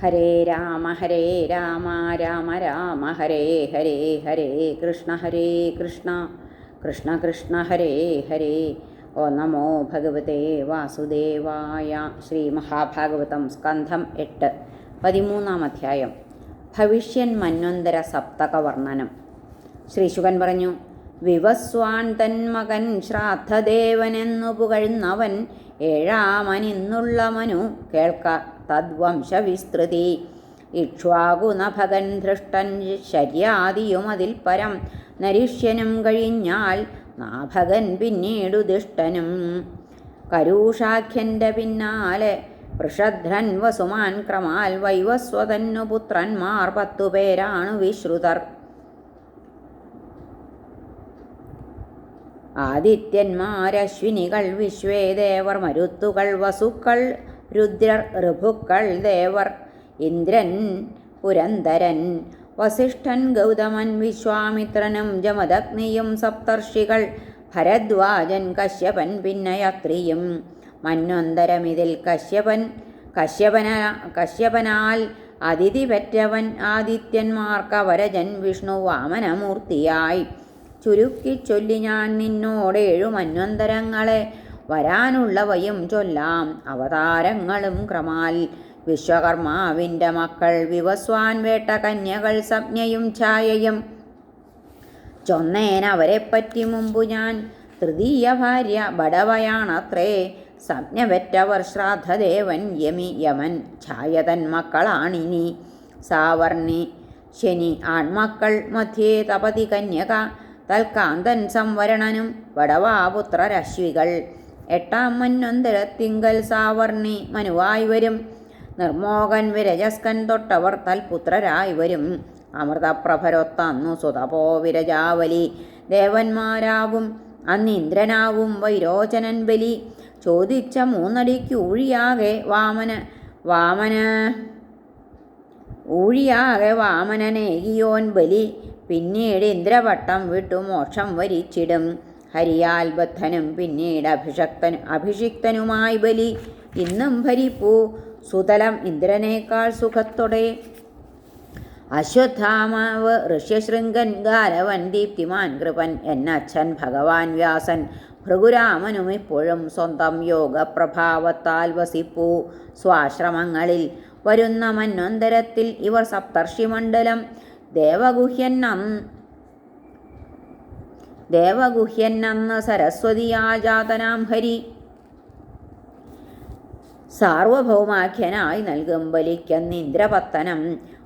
ഹരേ രാമ ഹരേ രാമ രാമ രാമ ഹരേ ഹരേ ഹരേ കൃഷ്ണ ഹരേ കൃഷ്ണ കൃഷ്ണ കൃഷ്ണ ഹരേ ഹരേ. ഓ നമോ ഭഗവതേ വാസുദേവായ ശ്രീ മഹാഭാഗവതം സ്കന്ധം എട്ട് പതിമൂന്നാം അധ്യായം. ഭവിഷ്യൻ മന്വന്തര സപ്തക വർണനം ശ്രീ ശുകൻ പറഞ്ഞു വിവസ്വാൻ തന്മകൻ മകൻ ശ്രാദ്ധദേവനെന്നു പുകഴുന്നവൻ ഏഴാമനിന്നുള്ള മനു കേൾക്ക. തദ്വംശവിസ്തൃതി. ഇക്ഷ്വാകുനഭകൻ ധൃഷ്ടൻ ശര്യാദിയും അതിൽ പരം. നരിഷ്യനും കഴിഞ്ഞാൽ നാഭകൻ പിന്നീടു ദുഷ്ടനും. കരൂഷാഖ്യന്റെ പിന്നാലെ വൃഷധ്രൻ വസുമാൻ ക്രമാൽ വൈവസ്വതന്നു പുത്രന്മാർ പത്തുപേരാണു വിശ്രുതർ. ആദിത്യന്മാരശ്വിനികൾ വിശ്വേദേവർ മരുത്തുകൾ വസുക്കൾ രുദ്രർ ഋഭുക്കൾ ദേവർ ഇന്ദ്രൻ പുരന്തരൻ വസിഷ്ഠൻ ഗൗതമൻ വിശ്വാമിത്രനും ജമദഗ്നിയും സപ്തർഷികൾ ഭരദ്വാജൻ കശ്യപൻ പിന്നയത്രിയും. മന്വന്തരമിതിൽ കശ്യപൻ കശ്യപന കശ്യപനാൽ അതിഥി പെറ്റവൻ ആദിത്യന്മാർക്കവരജൻ വിഷ്ണു വാമനമൂർത്തിയായി ചുരുക്കി ചൊല്ലി ഞാൻ നിന്നോടേഴു മന്വന്തരങ്ങളെ വരാനുള്ളവയും ചൊല്ലാം അവതാരങ്ങളും ക്രമാൽ. വിശ്വകർമാവിന്റെ മക്കൾ വിവസ്വാൻ വേട്ട കന്യകൾ സംജ്ഞയും ഛായയും. ചൊന്നേൻ അവരെപ്പറ്റി മുമ്പു ഞാൻ തൃതീയ ഭാര്യ ബടവയാണത്രേ. സംജ്ഞവറ്റവർ ശ്രാദ്ധദേവൻ യമി യമൻ ഛായതൻ മക്കളാണിനി. സാവർണി ശനി ആൺമക്കൾ മധ്യേ തപതി കന്യക തൽക്കാന്തൻ സംവരണനും വടവാപുത്രരശ്വികൾ എട്ടാം മന്നൊന്തരത്തിങ്കൽ സാവർണി മനുവായി വരും. നിർമോകൻ വിരജസ്കൻ തൊട്ടവർ തൽപുത്രരായി വരും. അമൃതപ്രഭരൊത്തന്നു സുതപോ വിരജാവലി. ദേവന്മാരാവും അന്നിന്ദ്രനാവും വൈരോചനൻ ബലി. ചോദിച്ച മൂന്നടിക്ക് ഊഴിയാകെ വാമന വാമന ഊഴിയാകെ വാമനനേകിയോൻ ബലി. പിന്നീട് ഇന്ദ്രവട്ടം വിട്ടു മോക്ഷം വരിച്ചിടും. ഹരിയാൽ ബദ്ധനും പിന്നീട് അഭിഷക്തനും അഭിഷിക്തനുമായി ബലി. ഇന്നും ഭരിപ്പൂ സുതലം ഇന്ദ്രനേക്കാൾ സുഖത്തോടെ. അശ്വത്ഥാമാവ് ഋഷ്യശൃംഗൻ ഗാലവൻ ദീപ്തിമാൻ കൃപൻ എന്നച്ഛൻ ഭഗവാൻ വ്യാസൻ ഭൃഗുരാമനും ഇപ്പോഴും സ്വന്തം യോഗപ്രഭാവത്താൽ വസിപ്പൂ. സ്വാശ്രമങ്ങളിൽ വരുന്ന മന്വന്തരത്തിൽ ഇവർ സപ്തർഷിമണ്ഡലം ദേവഗുഹ്യന്നന്ന് ദേവഗുഹ്യന്നന്ന് സരസ്വതിയാജാതനാം ഹരി. സാർവഭൗമാഖ്യനായി നൽകും ബലിക്കന്ന് ഇന്ദ്രപത്തനം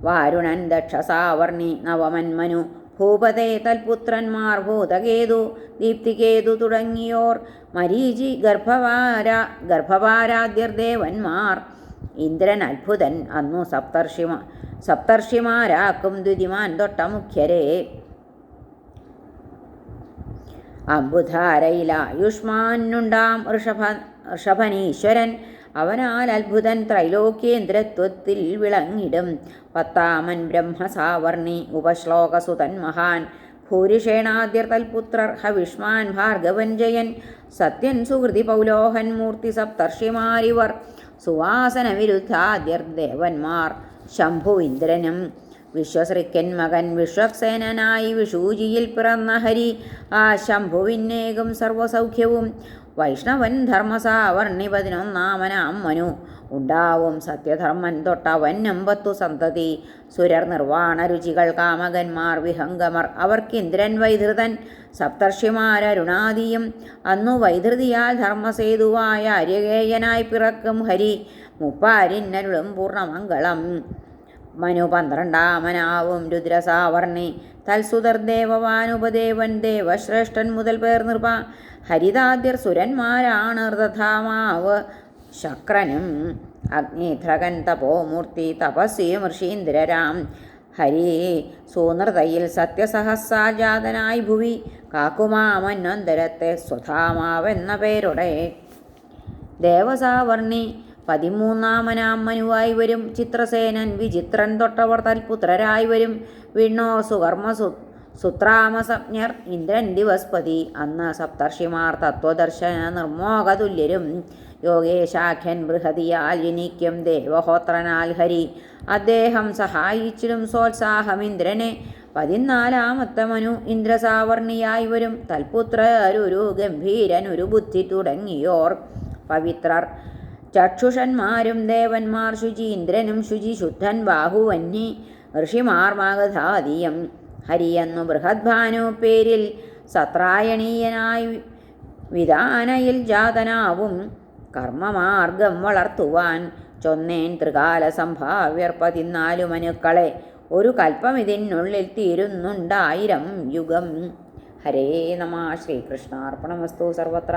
വാരുണൻ ദക്ഷസാവർണി നവമന്മനു ഭൂപതേ തൽപുത്രന്മാർ ഭൂതകേതു ദീപ്തികേതു തുടങ്ങിയോർ. മരീചി ഗർഭവാര ഗർഭവാരാദ്യർ ദേവന്മാർ. ഇന്ദ്രൻ അത്ഭുതൻ അന്നു സപ്തർഷിമ സപ്തർഷിമാരാക്കും ദ്വിതിമാൻ തൊട്ട മുഖ്യരെ. അമ്പുധാരയിലായുഷ്മാനുണ്ടാം ഋഷഭ ഋഷഭനീശ്വരൻ. അവനാൽ അത്ഭുതൻ ത്രൈലോക്യേന്ദ്രത്വത്തിൽ വിളങ്ങിടും. പത്താമൻ ബ്രഹ്മസാവർണി ഉപശ്ലോകസുതൻ മഹാൻ. ഭൂരിഷേണാദ്യർ തൽപുത്രർ ഹവിഷ്മാൻ ഭാർഗവൻ ജയൻ. സത്യൻ സുഹൃതി പൗലോഹൻ മൂർത്തി സപ്തർഷിമാരിവർ. സുവാസന വിരുദ്ധാദ്യർ ദേവന്മാർ. ശംഭു ഇന്ദ്രനും വിശ്വശ്രീക്കൻ മകൻ വിശ്വക്സേനനായി വിഷൂജിയിൽ പിറന്ന ഹരി ആ ശംഭുവിന്നേകും സർവസൗഖ്യവും വൈഷ്ണവൻ ധർമ്മസാവർണി പതിനൊന്നാമനാം മനു. ഉണ്ടാവും സത്യധർമ്മൻ തൊട്ടവൻ എമ്പത്തു സന്തതി. സുരർ നിർവാണ രുചികൾ കാമകന്മാർ വിഹംഗമർ. അവർക്കിന്ദ്രൻ വൈധൃതൻ. സപ്തർഷിമാരരുണാദിയും. അന്നു വൈധൃതിയാൽ ധർമ്മസേതുവായ അര്യകേയനായി പിറക്കും ഹരി. മുപ്പാരിന്നരുളും പൂർണമംഗളം മനു പന്ത്രണ്ടാമനാവും രുദ്രസാവർണി. തൽസുതർ ദേവവാനുപദേവൻ ദേവശ്രേഷ്ഠൻ മുതൽ പേർ നിർഭ ഹരിതാദ്യർ സുരന്മാരാണ് തഥാമാവ്. ശക്രനും അഗ്നിധ്രകൻ തപോമൂർത്തി തപസ്വി ഋഷീന്ദ്രരാം ഹരി സൂനൃതയിൽ സത്യസഹസ്രാജാതനായി ഭുവി. കാക്കുമാമന്നന്തരത്തെ സ്വധാമാവെന്ന പേരുടെ. ദേവസാവർണി പതിമൂന്നാമനാം മനുവായി വരും ചിത്രസേനൻ വിചിത്രൻ തൊട്ടവർ തൽപുത്രരായി വരും. വിണ്ണോ സുകർമ്മ സു സുത്രാമസജ്ഞർ ഇന്ദ്രൻ ദിവസ്പതി. അന്ന് സപ്തർഷിമാർ തത്വദർശന നിർമോഹതുല്യരും യോഗേശാഖ്യൻ ബൃഹതിയാൽ ജനിക്കും ദേവഹോത്രനാൽ ഹരി. അദ്ദേഹം സഹായിച്ചിടും സോത്സാഹമിന്ദ്രനെ പതിനാലാമത്തെ മനു ഇന്ദ്രസാവർണിയായി വരും. തൽപുത്രരൊരു ഒരു ബുദ്ധി തുടങ്ങിയോർ. പവിത്രർ ചക്ഷുഷന്മാരും ദേവന്മാർ ശുചി ഇന്ദ്രനും ശുചി ശുദ്ധൻ ബാഹുവന്നി ഋഷിമാർ മാഗധാതീയം ഹരിയെന്നു ബൃഹദ്ഭാനു പേരിൽ സത്രായണീയനായി വിധാനയിൽ ജാതനാവും. കർമ്മമാർഗം വളർത്തുവാൻ ചൊന്നേൻ ത്രികാല സംഭാവ്യർ പതിനാലു മനുക്കളെ ഒരു കൽപ്പം ഇതിനുള്ളിൽ തീരുന്നുണ്ടായിരം യുഗം. ഹരേ നമ ശ്രീകൃഷ്ണാർപ്പണമസ്തു സർവത്ര.